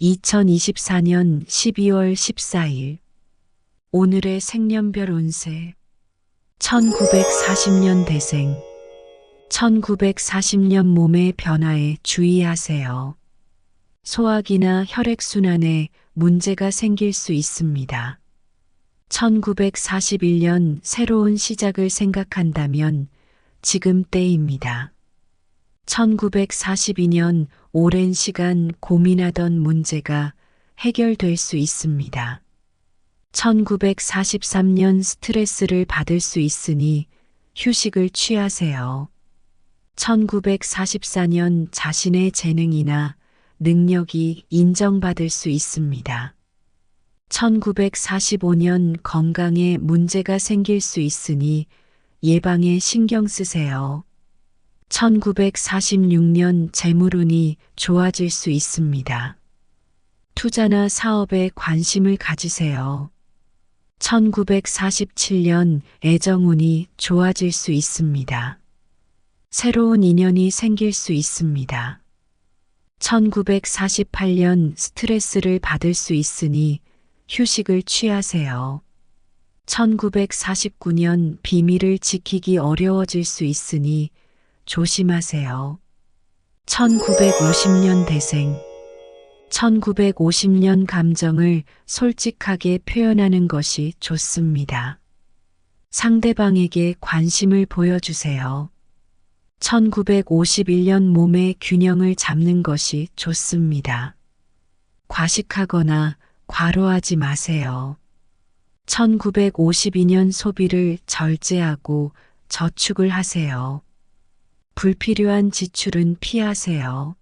2024년 12월 14일 오늘의 생년별 운세 1940년 대생 1940년 몸의 변화에 주의하세요. 소화기나 혈액순환에 문제가 생길 수 있습니다. 1941년 새로운 시작을 생각한다면 지금 때입니다. 1942년 오랜 시간 고민하던 문제가 해결될 수 있습니다. 1943년 스트레스를 받을 수 있으니 휴식을 취하세요. 1944년 자신의 재능이나 능력이 인정받을 수 있습니다. 1945년 건강에 문제가 생길 수 있으니 예방에 신경 쓰세요. 1946년 재물운이 좋아질 수 있습니다. 투자나 사업에 관심을 가지세요. 1947년 애정운이 좋아질 수 있습니다. 새로운 인연이 생길 수 있습니다. 1948년 스트레스를 받을 수 있으니 휴식을 취하세요. 1949년 비밀을 지키기 어려워질 수 있으니 조심하세요. 1950년 대생 1950년 감정을 솔직하게 표현하는 것이 좋습니다. 상대방에게 관심을 보여주세요. 1951년 몸의 균형을 잡는 것이 좋습니다. 과식하거나 과로하지 마세요. 1952년 소비를 절제하고 저축을 하세요. 불필요한 지출은 피하세요.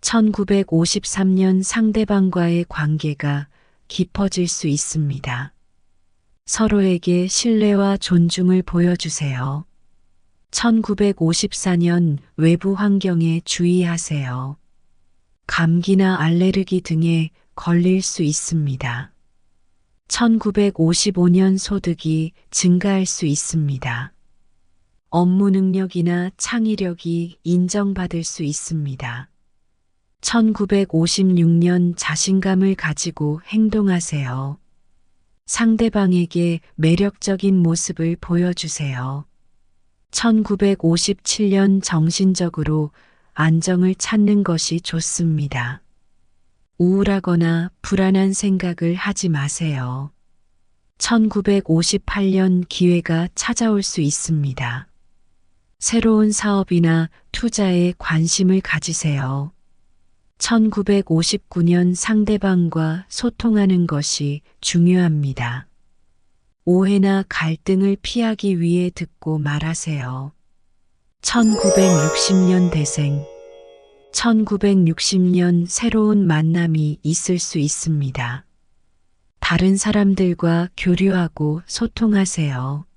1953년 상대방과의 관계가 깊어질 수 있습니다. 서로에게 신뢰와 존중을 보여주세요. 1954년 외부 환경에 주의하세요. 감기나 알레르기 등에 걸릴 수 있습니다. 1955년 소득이 증가할 수 있습니다. 업무 능력이나 창의력이 인정받을 수 있습니다. 1956년 자신감을 가지고 행동하세요. 상대방에게 매력적인 모습을 보여주세요. 1957년 정신적으로 안정을 찾는 것이 좋습니다. 우울하거나 불안한 생각을 하지 마세요. 1958년 기회가 찾아올 수 있습니다. 새로운 사업이나 투자에 관심을 가지세요. 1959년 상대방과 소통하는 것이 중요합니다. 오해나 갈등을 피하기 위해 듣고 말하세요. 1960년 대생 1960년 새로운 만남이 있을 수 있습니다. 다른 사람들과 교류하고 소통하세요.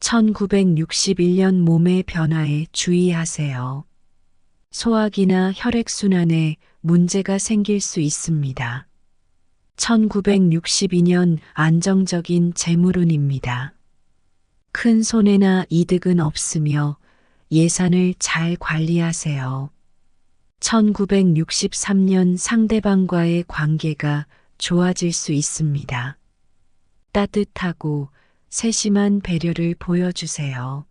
1961년 몸의 변화에 주의하세요. 소화기나 혈액순환에 문제가 생길 수 있습니다. 1962년 안정적인 재물운입니다. 큰 손해나 이득은 없으며 예산을 잘 관리하세요. 1963년 상대방과의 관계가 좋아질 수 있습니다. 따뜻하고 세심한 배려를 보여주세요.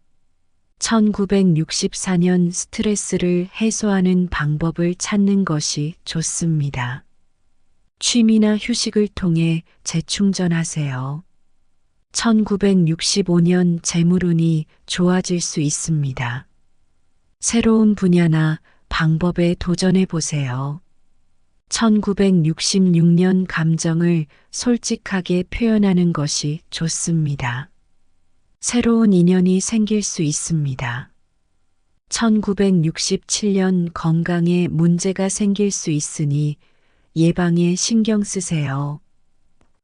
1964년 스트레스를 해소하는 방법을 찾는 것이 좋습니다. 취미나 휴식을 통해 재충전하세요. 1965년 재물운이 좋아질 수 있습니다. 새로운 분야나 방법에 도전해 보세요. 1966년 감정을 솔직하게 표현하는 것이 좋습니다. 새로운 인연이 생길 수 있습니다. 1967년 건강에 문제가 생길 수 있으니 예방에 신경 쓰세요.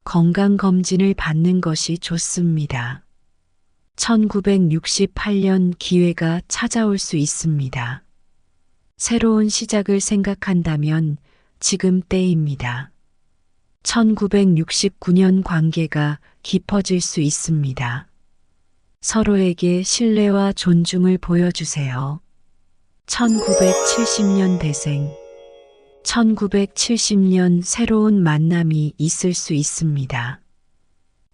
건강검진을 받는 것이 좋습니다. 1968년 기회가 찾아올 수 있습니다. 새로운 시작을 생각한다면 지금 때입니다. 1969년 관계가 깊어질 수 있습니다. 서로에게 신뢰와 존중을 보여주세요. 1970년 대생 1970년 새로운 만남이 있을 수 있습니다.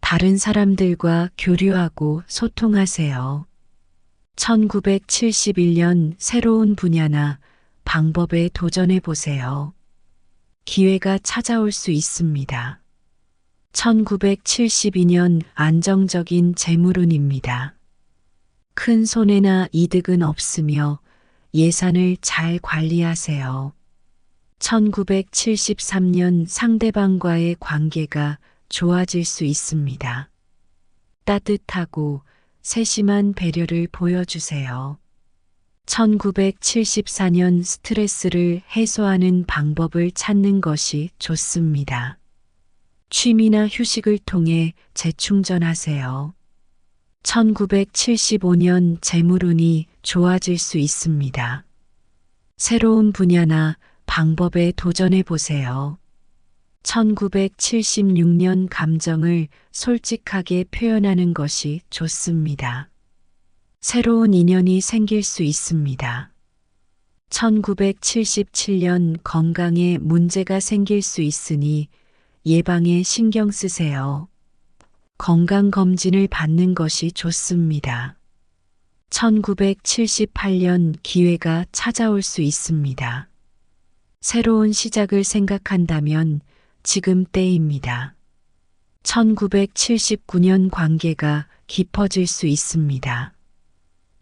다른 사람들과 교류하고 소통하세요. 1971년 새로운 분야나 방법에 도전해 보세요. 기회가 찾아올 수 있습니다. 1972년 안정적인 재물운입니다. 큰 손해나 이득은 없으며 예산을 잘 관리하세요. 1973년 상대방과의 관계가 좋아질 수 있습니다. 따뜻하고 세심한 배려를 보여주세요. 1974년 스트레스를 해소하는 방법을 찾는 것이 좋습니다. 취미나 휴식을 통해 재충전하세요. 1975년 재물운이 좋아질 수 있습니다. 새로운 분야나 방법에 도전해 보세요. 1976년 감정을 솔직하게 표현하는 것이 좋습니다. 새로운 인연이 생길 수 있습니다. 1977년 건강에 문제가 생길 수 있으니 예방에 신경 쓰세요. 건강검진을 받는 것이 좋습니다. 1978년 기회가 찾아올 수 있습니다. 새로운 시작을 생각한다면 지금 때입니다. 1979년 관계가 깊어질 수 있습니다.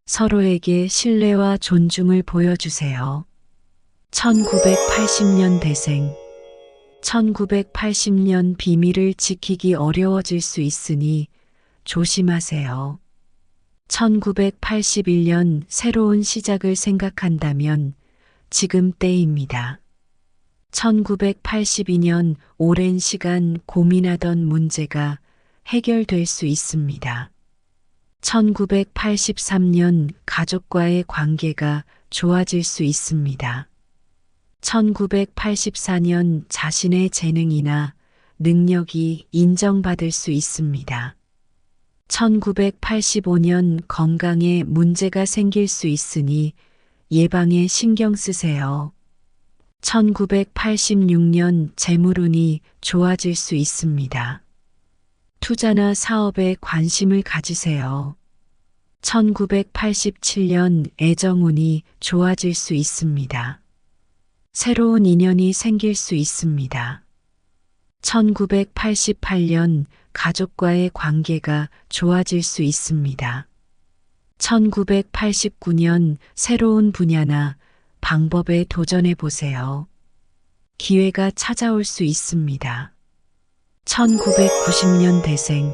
서로에게 신뢰와 존중을 보여주세요. 1980년 대생 1980년 비밀을 지키기 어려워질 수 있으니 조심하세요. 1981년 새로운 시작을 생각한다면 지금 때입니다. 1982년 오랜 시간 고민하던 문제가 해결될 수 있습니다. 1983년 가족과의 관계가 좋아질 수 있습니다. 1984년 자신의 재능이나 능력이 인정받을 수 있습니다. 1985년 건강에 문제가 생길 수 있으니 예방에 신경 쓰세요. 1986년 재물운이 좋아질 수 있습니다. 투자나 사업에 관심을 가지세요. 1987년 애정운이 좋아질 수 있습니다. 새로운 인연이 생길 수 있습니다. 1988년 가족과의 관계가 좋아질 수 있습니다. 1989년 새로운 분야나 방법에 도전해 보세요. 기회가 찾아올 수 있습니다. 1990년 대생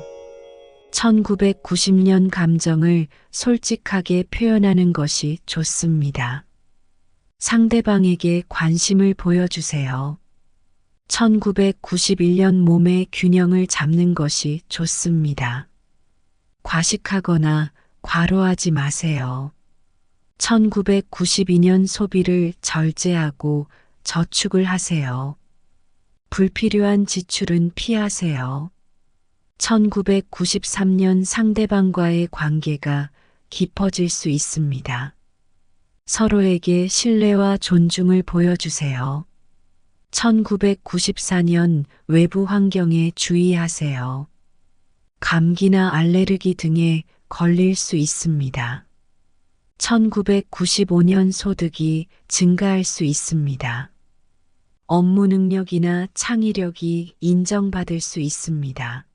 1990년 감정을 솔직하게 표현하는 것이 좋습니다. 상대방에게 관심을 보여주세요. 1991년 몸의 균형을 잡는 것이 좋습니다. 과식하거나 과로하지 마세요. 1992년 소비를 절제하고 저축을 하세요. 불필요한 지출은 피하세요. 1993년 상대방과의 관계가 깊어질 수 있습니다. 서로에게 신뢰와 존중을 보여주세요. 1994년 외부 환경에 주의하세요. 감기나 알레르기 등에 걸릴 수 있습니다. 1995년 소득이 증가할 수 있습니다. 업무 능력이나 창의력이 인정받을 수 있습니다.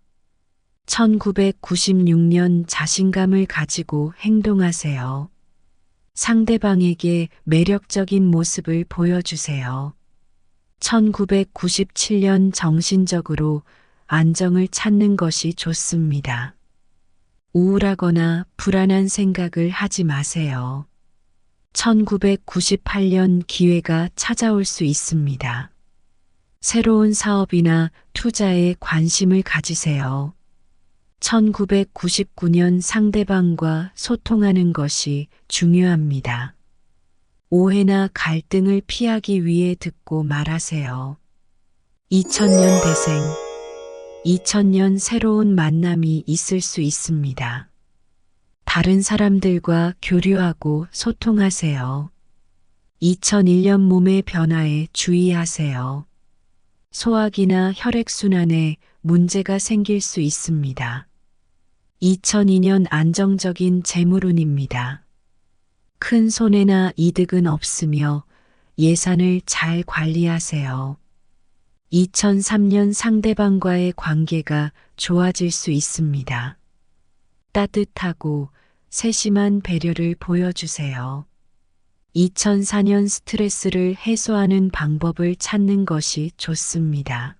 1996년 자신감을 가지고 행동하세요. 상대방에게 매력적인 모습을 보여주세요. 1997년 정신적으로 안정을 찾는 것이 좋습니다. 우울하거나 불안한 생각을 하지 마세요. 1998년 기회가 찾아올 수 있습니다. 새로운 사업이나 투자에 관심을 가지세요. 1999년 상대방과 소통하는 것이 중요합니다. 오해나 갈등을 피하기 위해 듣고 말하세요. 2000년 대생 2000년 새로운 만남이 있을 수 있습니다. 다른 사람들과 교류하고 소통하세요. 2001년 몸의 변화에 주의하세요. 소화기나 혈액순환에 문제가 생길 수 있습니다. 2002년 안정적인 재물운입니다. 큰 손해나 이득은 없으며 예산을 잘 관리하세요. 2003년 상대방과의 관계가 좋아질 수 있습니다. 따뜻하고 세심한 배려를 보여주세요. 2004년 스트레스를 해소하는 방법을 찾는 것이 좋습니다.